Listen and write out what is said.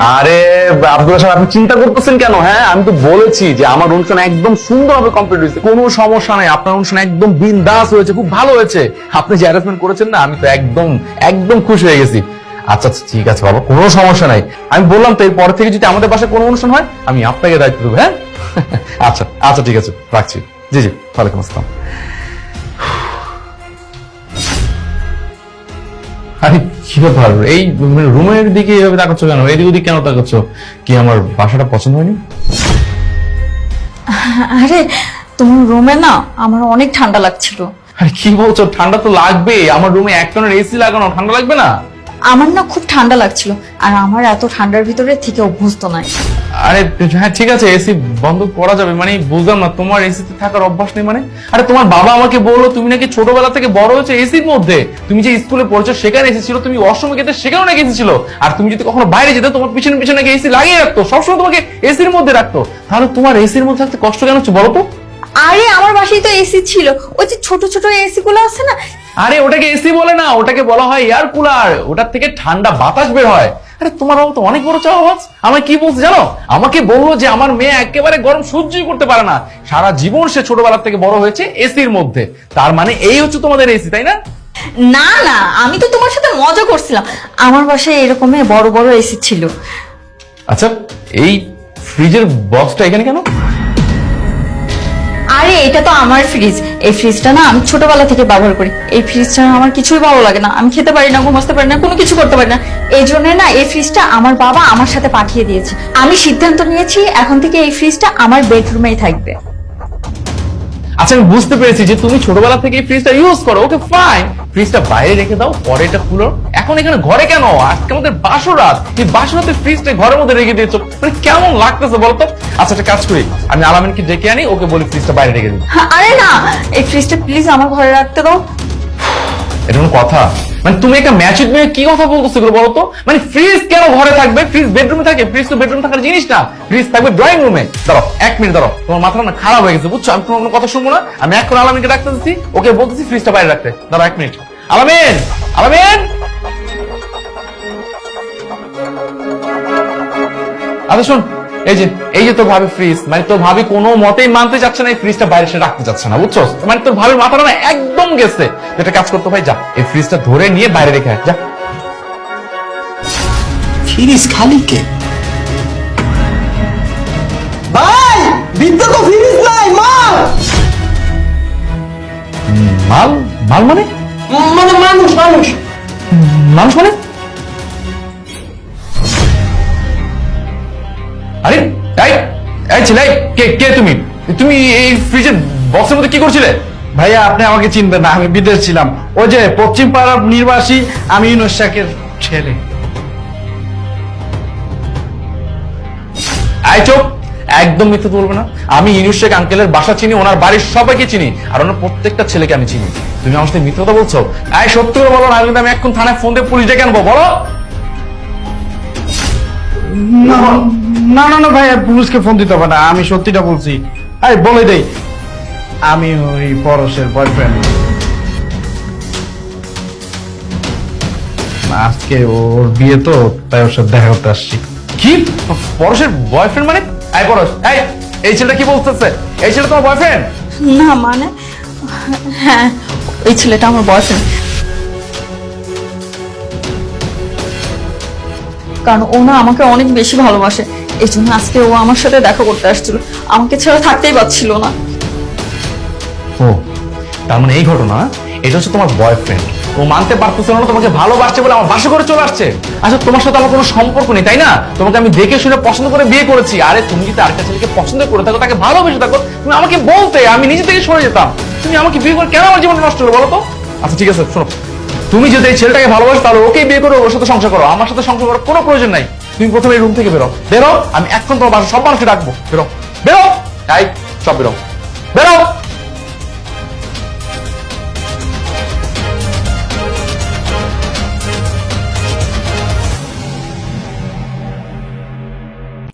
আরে, আব্দুল সাহেব আপনি চিন্তা করতেছেন কেন? হ্যাঁ আমি তো বলেছি যে আমার অনুষ্ঠান একদম সুন্দরভাবে কমপ্লিট হয়েছে। কোনো সমস্যা নাই, আপনার অনুষ্ঠান একদম বিন্দাস হয়েছে, খুব ভালো হয়েছে। আপনি যে অ্যারেঞ্জমেন্ট করেছেন না, আমি তো একদম একদম খুশি হয়ে গেছি। আচ্ছা আচ্ছা ঠিক আছে বাবা, কোনো সমস্যা নাই। আমি বললাম তো, এরপর থেকে যদি আমাদের বাসায় কোনো অনুষ্ঠান হয়, আমি আপনাকে দায়িত্ব দেবো হ্যাঁ? আচ্ছা আচ্ছা ঠিক আছে, রাখছি। জি জি, ওয়ালাইকুম আসসালাম। আরে কি ব্যাপার? এই মানে রুমের দিকে এভাবে তাকাচ্ছ কেন? এদিক ওদিক কেন তাকাচ্ছ? কি আমার বাসাটা পছন্দ হয়নি? আরে তোমার রুমে না আমার অনেক ঠান্ডা লাগছিল। আরে কি বলছো? ঠান্ডা তো লাগবে আমার রুমে এক টনের এসি লাগানো ঠান্ডা লাগবে না? আমার না খুব ঠান্ডা লাগছিল আর আমার এত ঠান্ডার ভিতরে থেকে অভ্যস্ত নাই আরে হ্যাঁ ঠিক আছে এসি বন্ধ করা যাবে মানে বুঝলাম না তোমার এসিতে থাকার অভ্যাস নেই মানে? আরে তোমার বাবা আমাকে বলল তুমি নাকি ছোটবেলা থেকে বড় হয়েছে এসির মধ্যে। তুমি যে স্কুলে পড়ছো সেখানে এসি ছিল তুমি অষ্টমী খেতে সেখানেও নাকি এসি ছিল। আর তুমি যদি কখনো বাইরে যেতে তোমার পিছনে পিছনে নাকি এসি লাগিয়ে রাখতো সবসময় তোমাকে এসির মধ্যে রাখতো। তাহলে তোমার এসির মধ্যে থাকতে কষ্ট কেন হচ্ছে বলো তো? আরে আমার বাসায় তো এসি ছিল। ওই যে ছোট ছোট এসি গুলো আছে না আরে ওটাকে এসি বলে না ওটাকে বলা হয় এয়ার কুলার ওটার থেকে ঠান্ডা বাতাস বের হয়। আরে তোমার বাবা তো অনেক বড় চাওয়া আওয়াজ আমাকে কি বলছে জানো? আমাকে বলল যে আমার মেয়ে একেবারে গরম সহ্যই করতে পারে না। সারা জীবন সে ছোটবেলার থেকে বড় হয়েছে এসির মধ্যে। তার মানে এই হচ্ছে তোমাদের এসি তাই না? না না আমি তো তোমার সাথে মজা করছিলাম। আমার বাসায় এরকমই বড় বড় এসি ছিল। আচ্ছা এই ফ্রিজের বক্সটা এখানে কেন? আরে, এটা তো আমার ফ্রিজ এই ফ্রিজটা না আমি ছোটবেলা থেকে ব্যবহার করি। এই ফ্রিজটা আমার কিছুই ভালো লাগে না। আমি খেতে পারি না, ঘুমাতে পারি না, কোনো কিছু করতে পারি না। এই জন্য না এই ফ্রিজটা আমার বাবা আমার সাথে পাঠিয়ে দিয়েছে। আমি সিদ্ধান্ত নিয়েছি, এখন থেকে এই ফ্রিজটা আমার বেডরুমেই থাকবে। আচ্ছা আমি বুঝতে পেরেছি যে তুমি ছোটবেলা থেকে ফ্রিজটা ইউজ করো। ওকে ফাইন ফ্রিজটা বাইরে রেখে দাও পরে এটা খুলো। এখন এখানে ঘরে কেন? আজকে আমাদের বাসরাত এই বাসরাতে ফ্রিজটা ঘরের মধ্যে রেখে দিয়েছ। মানে কেমন লাগতেছে বলতো আচ্ছা একটা কাজ করি। আমি আলামিনকে ডেকে আনি, ওকে বলি ফ্রিজটা বাইরে রেখে দিই। আরে না, এই ফ্রিজটা প্লিজ আমার ঘরে রাখতে দাও। এটা কথা। মানে তুমি একটা ম্যাচিড মেয়ে, কি কথা বলতেছো এগুলো বলো তো? মানে ফ্রিজ কেন ঘরে থাকবে? ফ্রিজ বেডরুমে থাকে ফ্রিজ তো বেডরুমে থাকার জিনিস না। ফ্রিজ থাকবে ড্রয়িং রুমে দাঁড়াও, এক মিনিট দাঁড়াও। তোমার মাথাটা না খারাপ হয়ে গেছে, বুঝছ? আমি তোমার কোনো কথা শুনব না। আমি এখন আলামিনকে ডাকতে দিচ্ছি ওকে বলতেছি ফ্রিজটা বাইরে রাখতে। দাঁড়াও এক মিনিট আলামিন! আলামিন! আচ্ছা শোন। এই যে এই যে তোর ভাবি ফ্রিজ মানে তোর ভাবি কোনো মতেই মানতে চাচ্ছে না এই ফ্রিজটা বাইরে সে রাখতে চাচ্ছে না বুঝছ মানে তোর ভাবির মাথাটা না একদম গেছে। একটা কাজ করতে ভাই যা এই ফ্রিজটা ধরে নিয়ে বাইরে রেখে যা। ফিরিস খালি কে? ভাই বিদ্যা তো ফিরিস নাই মাল! মাল? মাল মানে? মানে মানুষ মানুষ। মানুষ মানে? আরে এই এই ছেলে কে কে তুমি? তুমি এই ফ্রিজের বক্সের মধ্যে কি করছিলে? ভাইয়া আপনি আমাকে চিনবেন না আমি বিদেশ ছিলাম। যে পশ্চিম পাড়ার নির্বাসী আমি ইউনুস শাকের ছেলে। আই চোপ একদম মিথ্যে বলবে না। আমি ইনুস শেখ আঙ্কেলের বাসা চিনি ওনার বাড়ির সবাইকে চিনি আর ওনার প্রত্যেকটা ছেলেকে আমি চিনি। তুমি আমার সাথে মিথ্যে কথা বলছো? আই সত্যি করে বলো না আমি এখন থানায় ফোন দিয়ে পুলিশ ডেকে আনব বলো। না না না ভাইয়া পুলিশকে ফোন দিতে হবে না। আমি সত্যিটা বলছি। আরে বলে দেই। আমি ওই পরশের বয়ফ্রেন্ড আজকে ওর বিয়ে তো তাই ওর সাথে দেখা করতে আসছি। কি? পরশের বয়ফ্রেন্ড মানে? আই পরশ এই এই ছেলেটা কি বলতেছে? এই ছেলে তোমার বয়ফ্রেন্ড না মানে হ্যাঁ ওই ছেলেটা আমার বয়ফ্রেন্ড কারণ ও না আমাকে অনেক বেশি ভালোবাসে। এই জন্য আজকে ও আমার সাথে দেখা করতে আসছিল। আমাকে ছাড়া থাকতেই পারছিল না। ও, তার মানে এই ঘটনা, এটা হচ্ছে তোমার বয়ফ্রেন্ড ও মানতে পারতেছিল না তোমাকে ভালোবাসছে বলে আমার বাসা করে চলে আসছে। আচ্ছা তোমার সাথে আমার কোনো সম্পর্ক নেই, তাই না? তোমাকে আমি দেখে শুনে পছন্দ করে বিয়ে করেছি। আরে, তুমি যদি আরেকটা ছেলেকে পছন্দ করে থাকো, তাকে ভালোবেসে থাকো, তুমি আমাকে বলতে, আমি নিজে থেকে সরে যেতাম। তুমি আমাকে বিয়ে করে কেন আমার জীবন নষ্ট করো বলো তো? আচ্ছা ঠিক আছে, শোনো। তুমি যদি এই ছেলেটাকে ভালোবাসো, তাহলে ওকেই বিয়ে করো ওর সাথে সংসার করো। আমার সাথে সংসার করার কোনো প্রয়োজন নাই। তুমি প্রথমে রুম থেকে বেরো। বেরো, আমি এখন তোমার বাসা সব মানুষকে ডাকবো। বেরো। বেরো! তাই সব বেরো। বেরো!